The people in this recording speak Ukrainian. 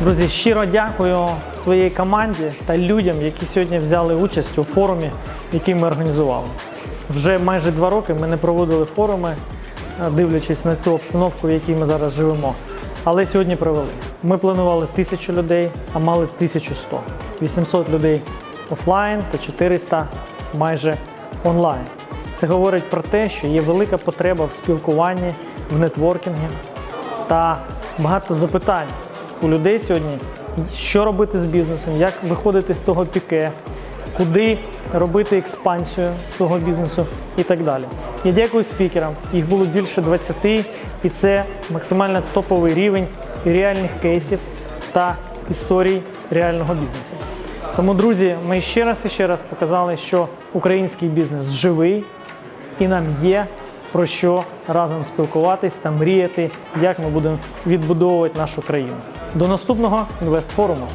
Друзі, щиро дякую своїй команді та людям, які сьогодні взяли участь у форумі, який ми організували. Вже майже два роки ми не проводили форуми, е, дивлячись на ту обстановку, в якій ми зараз живемо. Але сьогодні провели. Ми планували тисячу людей, а мали 1100. 800 людей офлайн та 400 майже онлайн. Це говорить про те, що є велика потреба в спілкуванні, в нетворкінгі та багато запитань у людей сьогодні, що робити з бізнесом, як виходити з того піке, куди робити експансію свого бізнесу і так далі. Я дякую спікерам. Їх було більше 20, і це максимально топовий рівень реальних кейсів та історій реального бізнесу. Тому, друзі, ми ще раз і ще раз показали, що український бізнес живий, і нам є про що разом спілкуватись та мріяти, як ми будемо відбудовувати нашу країну. До наступного інвестфоруму!